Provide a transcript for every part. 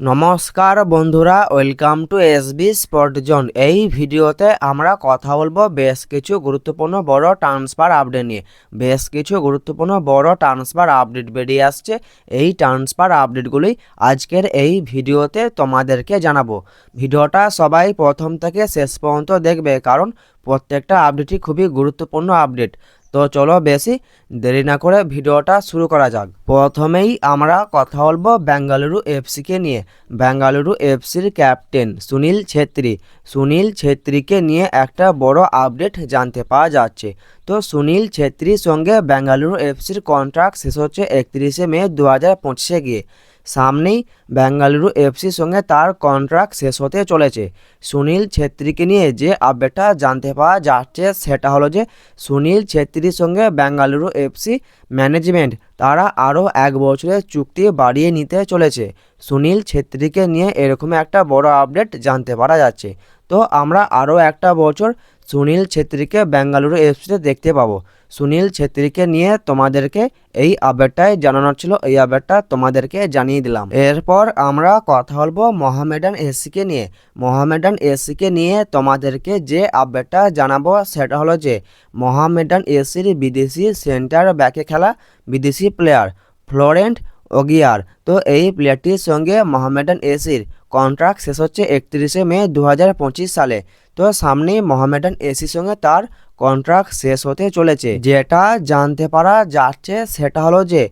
নমস্কার বন্ধুরা welcome to S B spot zone এই ভিডিওতে আমরা কথা বলব বেশ কিছু গুরুত্বপূর্ণ বড় ট্রান্সফার আপডেট নিয়ে। বেশ কিছু গুরুত্বপূর্ণ বড় ট্রান্সফার আপডেট বেরিয়ে আসছে। এই ট্রান্সফার আপডেটগুলি আজকের এই ভিডিওতে তোমাদেরকে জানাব। ভিডিওটা সবাই প্রথম থেকে শেষ পর্যন্ত দেখবে, কারণ প্রত্যেকটা আপডেটই খুবই গুরুত্বপূর্ণ আপডেট তো চলো বেশি দেরি না করে ভিডিওটা শুরু করা যাক। প্রথমেই আমরা কথা বলব বেঙ্গালুরু এফসিকে নিয়ে। বেঙ্গালুরু এফসির ক্যাপ্টেন সুনীল ছেত্রী। সুনীল ছেত্রীকে নিয়ে একটা বড় আপডেট জানতে পাওয়া যাচ্ছে। তো সুনীল ছেত্রীর সঙ্গে বেঙ্গালুরু এফসির কন্ট্রাক্ট শেষ হচ্ছে একত্রিশে মে দু হাজার পঁচিশে গিয়ে। সামনেই বেঙ্গালুরু এফসির সঙ্গে তার কন্ট্রাক্ট শেষ হতে চলেছে। সুনীল ছেত্রীকে নিয়ে যে আপডেটটা জানতে পাওয়া যাচ্ছে, সেটা হলো যে সুনীল ছেত্রীর সঙ্গে বেঙ্গালুরু এফসি ম্যানেজমেন্ট তারা আরও এক বছরের চুক্তি বাড়িয়ে নিতে চলেছে। সুনীল ছেত্রীকে নিয়ে এরকম একটা বড় আপডেট জানতে পারা যাচ্ছে। তো আমরা আরও একটা বছর সুনীল ছেত্রীকে বেঙ্গালুরু এফসিতে দেখতে পাবো। সুনীল ছেত্রীকে নিয়ে তোমাদেরকে এই আপডেটটাই জানানোর ছিল। এই আপডেটটা তোমাদেরকে জানিয়ে দিলাম। এরপর আমরা কথা বলব মোহামেডান এসিকে নিয়ে। মোহামেডান এসিকে নিয়ে তোমাদেরকে যে আপডেটটা জানাব সেটা হলো যে, মোহামেডান এসির বিদেশি সেন্টার ব্যাকে খেলা বিদেশি প্লেয়ার ফ্লোরেন্ট ওগিয়ার। তো এই প্লেয়ারটির সঙ্গে মোহামেডান এসির কন্ট্রাক্ট শেষ হচ্ছে একত্রিশে মে দু হাজার পঁচিশ সালে। তো সামনেই মোহামেডান এসির সঙ্গে তার কন্ট্রাক্ট শেষ হতে চলেছে। যেটা জানতে পারা যাচ্ছে সেটা হলো যে,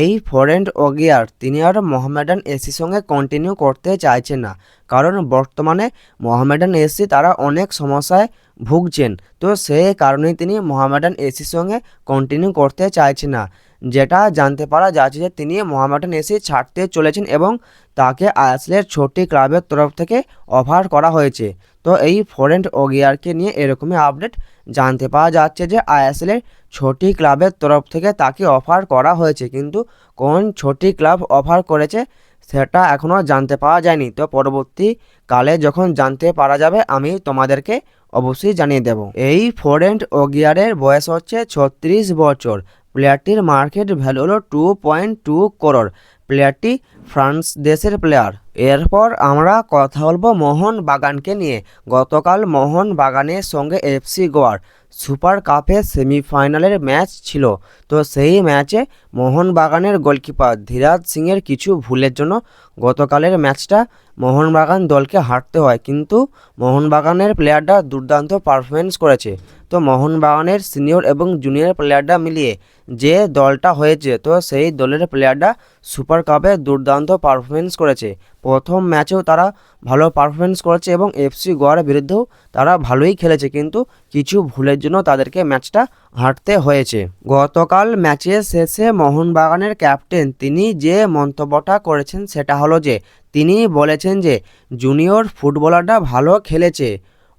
এই ফরেন্ট ওগিয়ার তিনি আর মোহামেডান এসির সঙ্গে কন্টিনিউ করতে চাইছেন না। কারণ বর্তমানে মোহামেডান এসি তারা অনেক সমস্যায় ভুগছেন। তো সেই কারণেই তিনি মোহামেডান এসির সঙ্গে কন্টিনিউ করতে চাইছেন না। যেটা জানতে পারা যাচ্ছে যে তিনি মোহামেডান এসি ছাড়তে চলেছেন এবং তাকে আইএসএলের ছোটি ক্লাবের তরফ থেকে অফার করা হয়েছে। তো এই ফরেন্ট ওগিয়ারকে নিয়ে এরকমই আপডেট জানতে পাওয়া যাচ্ছে যে আইএসএলের ছোটি ক্লাবের তরফ থেকে তাকে অফার করা হয়েছে। কিন্তু কোন ছোটি ক্লাব অফার করেছে সেটা এখনও জানতে পাওয়া যায়নি। তো পরবর্তী কালে যখন জানতে পারা যাবে, আমি তোমাদেরকে অবশ্যই জানিয়ে দেব। এই ফোরেন্ট ওগিয়ারের বয়স হচ্ছে ছত্রিশ বছর। প্লেয়ারটির মার্কেট ভ্যালু হলো টু পয়েন্ট টু করোড় প্লেয়ারটি ফ্রান্স দেশের প্লেয়ার। এরপর আমরা কথা বলব মোহন বাগানকে নিয়ে। গতকাল মোহন বাগানের সঙ্গে এফসি গোয়ার সুপার কাপের সেমিফাইনালের ম্যাচ ছিল। তো সেই ম্যাচে মোহনবাগানের গোলকিপার ধীরাজ সিংয়ের কিছু ভুলের জন্য গতকালের ম্যাচটা মোহনবাগান দলকে হারতে হয়। কিন্তু মোহনবাগানের প্লেয়াররা দুর্দান্ত পারফরমেন্স করেছে। তো মোহনবাগানের সিনিয়র এবং জুনিয়র প্লেয়াররা মিলিয়ে যে দলটা হয়েছে, তো সেই দলের প্লেয়াররা সুপার কাপে দুর্দান্ত পারফরমেন্স করেছে। প্রথম ম্যাচেও তারা ভালো পারফরমেন্স করেছে এবং এফসি গোয়ার বিরুদ্ধেও তারা ভালোই খেলেছে। কিন্তু কিছু ভুলের জন্য তাদেরকে ম্যাচটা হারতে হয়েছে। গতকাল ম্যাচের শেষে মোহনবাগানের ক্যাপ্টেন তিনি যে মন্তব্যটা করেছেন সেটা হলো যে, তিনি বলেছেন যে, জুনিয়র ফুটবলাররা ভালো খেলেছে।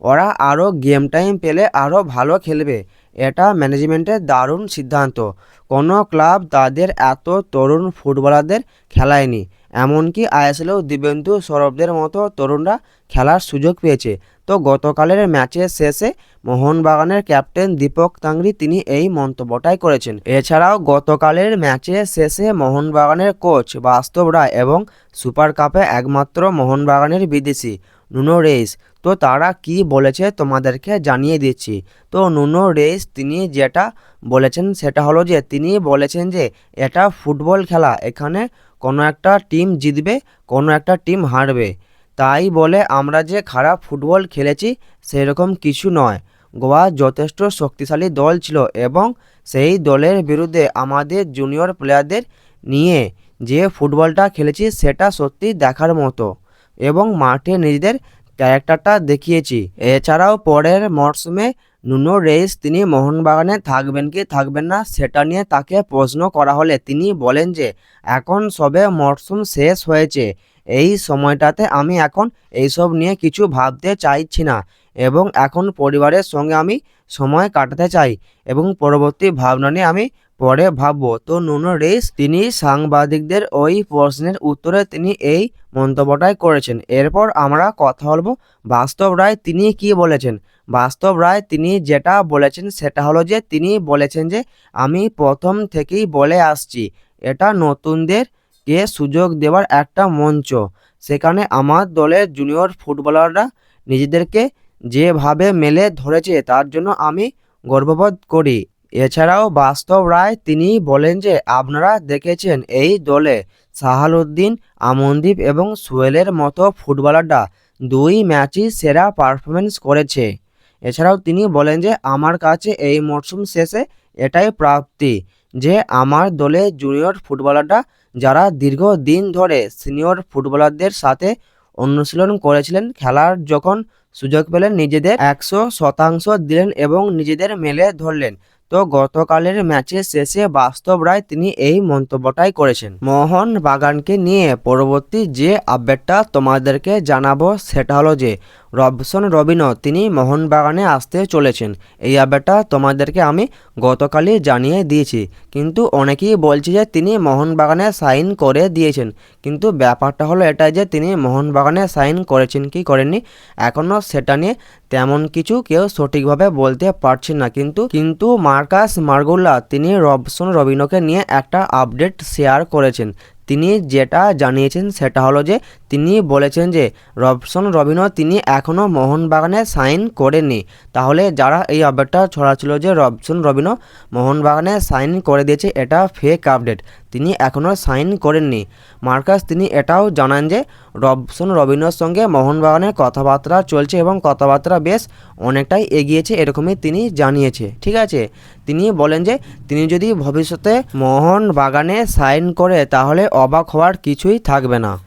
ওরা আরও গেম টাইম পেলে আরও ভালো খেলবে। এটা ম্যানেজমেন্টের দারুণ সিদ্ধান্ত। কোনো ক্লাব তাদের এত তরুণ ফুটবলারদের খেলায়নি। এমনকি আইএসএলেও দিবেন্দু সৌরভদের মতো তরুণরা খেলার সুযোগ পেয়েছে। তো গতকালের ম্যাচের শেষে মোহনবাগানের ক্যাপ্টেন দীপক তাংরি তিনি এই মন্তব্যটাই করেছেন। এছাড়াও গতকালের ম্যাচের শেষে মোহনবাগানের কোচ বাস্তব রায় এবং সুপার কাপে একমাত্র মোহনবাগানের বিদেশি নুনো রেইস। তো তারা কি বলেছে তোমাদেরকে জানিয়ে দিচ্ছি। তো নুনো রেইস তিনি যেটা বলেছেন সেটা হলো যে, তিনি বলেছেন যে, এটা ফুটবল খেলা। এখানে কোনো একটা টিম জিতবে, কোনো একটা টিম হারবে। তাই বলে আমরা যে খারাপ ফুটবল খেলেছি, সেরকম কিছু নয়। গোয়া যথেষ্ট শক্তিশালী দল ছিল এবং সেই দলের বিরুদ্ধে আমাদের জুনিয়র প্লেয়ারদের নিয়ে যে ফুটবলটা খেলেছি, সেটা সত্যি দেখার মতো এবং মাঠে নিজেদের ক্যারেক্টারটা দেখিয়েছি। এছাড়াও পরের মরশুমে নুনো রেস, তিনি মোহনবাগানে থাকবেন কি থাকবেন না সেটা নিয়ে তাকে প্রশ্ন করা হলে তিনি বলেন যে, এখন সবে মরশুম শেষ হয়েছে। এই সময়টাতে আমি এখন এইসব নিয়ে কিছু ভাবতে চাইছি না এবং এখন পরিবারের সঙ্গে আমি সময় কাটাতে চাই এবং পরবর্তী ভাবনা নিয়ে আমি পরে ভাববো। তো নুনো রেইস তিনি সাংবাদিকদের ওই প্রশ্নের উত্তরে তিনি এই মন্তব্যটাই করেছেন। এরপর আমরা কথা বলব। বাস্তব রায় তিনি কি বলেছেন? বাস্তব রায় তিনি যেটা বলেছেন সেটা হলো যে, তিনি বলেছেন যে, আমি প্রথম থেকেই বলে আসছি, এটা নতুনদের কে সুযোগ দেওয়ার একটা মঞ্চ। সেখানে আমার দলের জুনিয়র ফুটবলাররা নিজেদেরকে যেভাবে মেলে ধরেছে, তার জন্য আমি গর্ববোধ করি। এছাড়াও বাস্তব রায় তিনি বলেন যে, আপনারা দেখেছেন এই দলে সাহালউদ্দিন, আমনদীপ এবং সোহেলের মতো ফুটবলাররা দুই ম্যাচই সেরা পারফরমেন্স করেছে। এছাড়াও তিনি বলেন যে, আমার কাছে এই মরশুম শেষে এটাই প্রাপ্তি যে, আমার দলে জুনিয়র ফুটবলাররা যারা দীর্ঘদিন ধরে সিনিয়র ফুটবলারদের সাথে অনুশীলন করেছিলেন, খেলার যখন সুযোগ পেলেন নিজেদের একশো শতাংশ দিলেন এবং নিজেদের মেলে ধরলেন। তো গতকালের ম্যাচের শেষে বাস্তব রায় তিনি এই মন্তব্যটাই করেছেন। মোহন বাগানকে নিয়ে পরবর্তী যে আপডেটটা তোমাদেরকে জানাব সেটা হলো যে রবসন রবিনো তিনি মোহনবাগানে আসতে চলেছেন। এই আপডেটটা তোমাদেরকে আমি গতকালই জানিয়ে দিয়েছি। কিন্তু অনেকেই বলছে যে তিনি মোহনবাগানে সাইন করে দিয়েছেন। কিন্তু ব্যাপারটা হলো এটা যে তিনি মোহনবাগানে সাইন করেছেন কি করেননি এখনও সেটা নিয়ে তেমন কিছু কেউ সঠিকভাবে বলতে পারছেন না। কিন্তু কিন্তু মার্কাস মার্গুল্লা তিনি রবসন রবিনোকে নিয়ে একটা আপডেট শেয়ার করেছেন। তিনি যেটা জানিয়েছেন সেটা হলো যে, তিনি বলেছেন যে, রবসন রবিনো তিনি এখনও মোহনবাগানে সাইন করেননি। তাহলে যারা এই আপডেটটা ছড়াচ্ছিল যে, রবসন রবিনো মোহনবাগানে সাইন করে দিয়েছে, এটা ফেক আপডেট তিনি এখনও সাইন করেননি। মার্কাস, তিনি এটাও জানান যে, রবসন রবীন্দ্রর সঙ্গে মোহনবাগানের কথাবার্তা চলছে এবং কথাবার্তা বেশ অনেকটাই এগিয়েছে এরকমই তিনি জানিয়েছে। ঠিক আছে? তিনি বলেন যে, তিনি যদি ভবিষ্যতে মোহনবাগানে সাইন করে, তাহলে অবাক হওয়ার কিছুই থাকবে না।